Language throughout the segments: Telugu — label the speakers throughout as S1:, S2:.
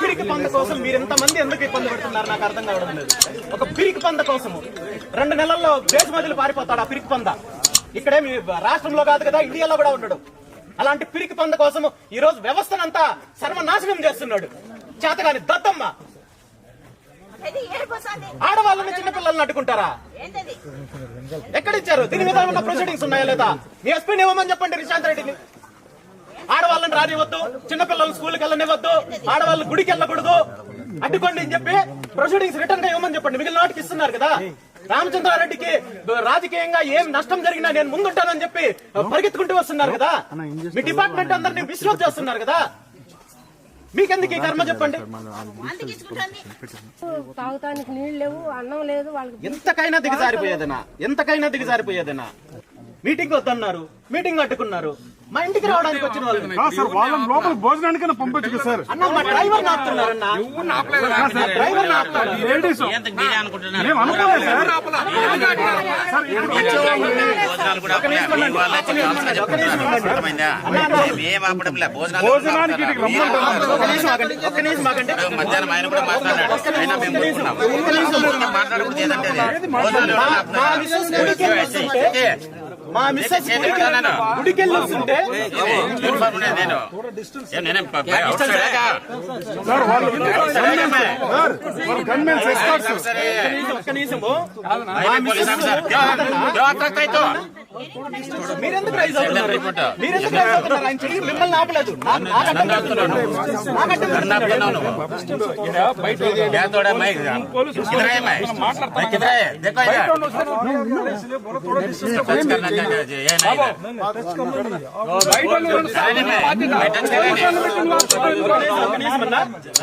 S1: పిరికి పంద కోసం మీరు ఎంతమంది ఎందుకు ఇబ్బంది పడుతున్నారు? నాకు అర్థం కావడం లేదు. ఒక పిరికి పంద కోసము. రెండు నెలల్లో దేశమదిలి పారిపోతాడు ఆ పిరికి పంద. ఇక్కడే మీ రాష్ట్రంలో కాదు కదా ఇండియాలో కూడా ఉండడు. అలాంటి పిరికి పంద కోసము ఈ రోజు వ్యవస్థనంతా సర్వనాశనం చేస్తున్నాడు. చేతగాని దత్తమ్మ. ఆడవాళ్ళని చిన్నపిల్లల్ని అడ్డుకుంటారా ఎక్కడిచ్చారు? దీని మీద ఉన్న ప్రొసీడింగ్స్ ఉన్నాయా లేదా? మీ ఎస్పీని ఇవ్వమని చెప్పండి రిశాంత్ రెడ్డిని. ఆడవాళ్ళని రానివ్వద్దు చిన్నపిల్లలు స్కూల్కి వెళ్ళనివ్వద్దు ఆడవాళ్ళు గుడికి వెళ్ళకూడదు. అడ్డుకోండి అని చెప్పి ప్రొసీడింగ్స్ రిటర్న్గా ఇవ్వమని చెప్పండి. మిగిలిన వాటికి ఇస్తున్నారు కదా. రామచంద్రారెడ్డికి రాజకీయంగా ఏం నష్టం జరిగినా నేను ముందుంటానని చెప్పి పరిగెత్తుకుంటూ వస్తున్నారు కదా. మీ డిపార్ట్మెంట్ అందరినీ విశ్రోత్ చేస్తున్నారు కదా. మీకెందుకు ఈ కర్మ చెప్పండి?
S2: తాగుతానికి నీళ్ళు లేవు అన్నం లేదు వాళ్ళకి
S1: ఎంతకైనా దిగజారిపోయేదనా? ఎంతకైనా దిగజారిపోయేదనా? మీటింగ్ వద్దన్నారు మీటింగ్ అడ్డుకున్నారు. మా ఇంటికి రావడానికి వచ్చిన వాళ్ళు.
S3: సార్ వాళ్ళని లోపల భోజనానికైనా పంపొచ్చు సార్.
S1: అన్న మా డ్రైవర్ నాపుతున్నారన్న డ్రైవర్
S3: లేడీస్ మేము అనుకోలేదు సార్. భోజనానికి.
S1: ఒక్క నిమిషం ఆగండి
S4: మధ్యాహ్నం ఆయన కూడా మాట్లాడాడు. అయినా మేము. మాట్లాడకూడదు. భోజనాలు
S1: మా-? మిస్సెస్ గుడికి వెళ్ళి వస్తుంటే మీరెందుకు రైజ్ అవుతున్నారు? మీరెందుకు రైజ్ అవుతున్నారు? ఆయన చెయ్యి మిమ్మల్ని ఆపలేదు.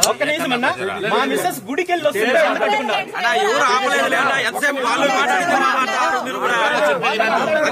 S1: ఒక్క నిమిషమన్నా మా మిస్సెస్ గుడికి వెళ్ళి వస్తుంది ఎందుకంటున్నా
S5: ఎవరు ఆపలేదు ఎంతసేపు వాళ్ళు మాట్లాడితే మాట్లాడారు మీరు కూడా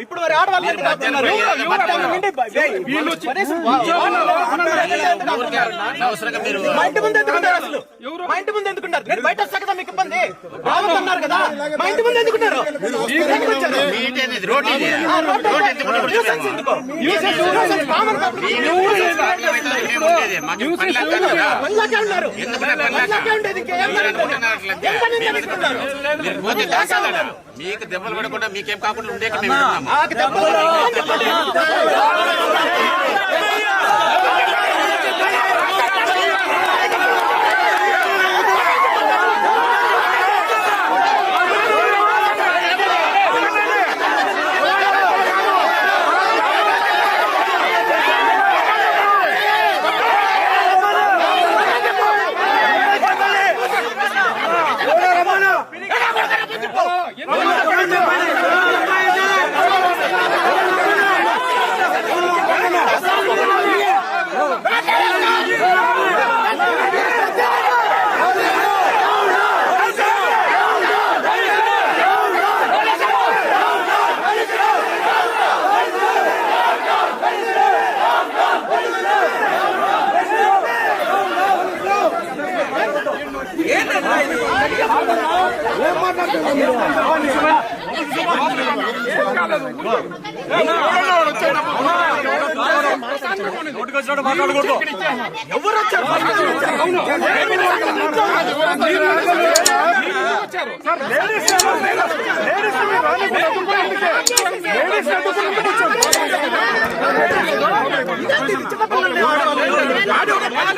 S1: ఇప్పుడు మరి మా ఇంటి ముందు ఎందుకుంటారు అసలు మా ఇంటి ముందు ఎందుకుంటారు నేను బయట వస్తా కదా మీకు ఇబ్బంది రావద్దన్నారు కదా మా ఇంటి ముందు ఎందుకుంటారు
S4: ఉండేది లేదు కదా. మీకు దెబ్బలు పడకుండా మీకేం కాకుండా ఉండే మేము
S1: ఎవరు వచ్చారు?
S3: లేడీస్ లేడీస్ లేడీస్
S5: ఇంకా పెట్టన్నా నువ్వు ఎవరు చెప్పింది ఎలా అయిందా? కాదులే అన్న,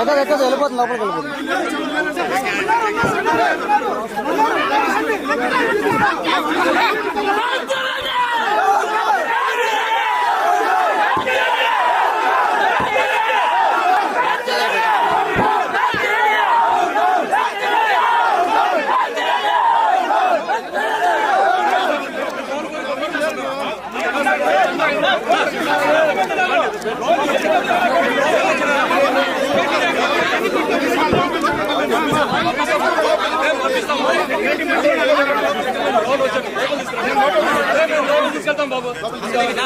S5: ఎక్కడ ఎక్కడ
S6: వెళ్ళిపోతుంది లోపలికి వెళ్ళిపోతుంది.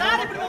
S1: సార్ ఇప్పుడు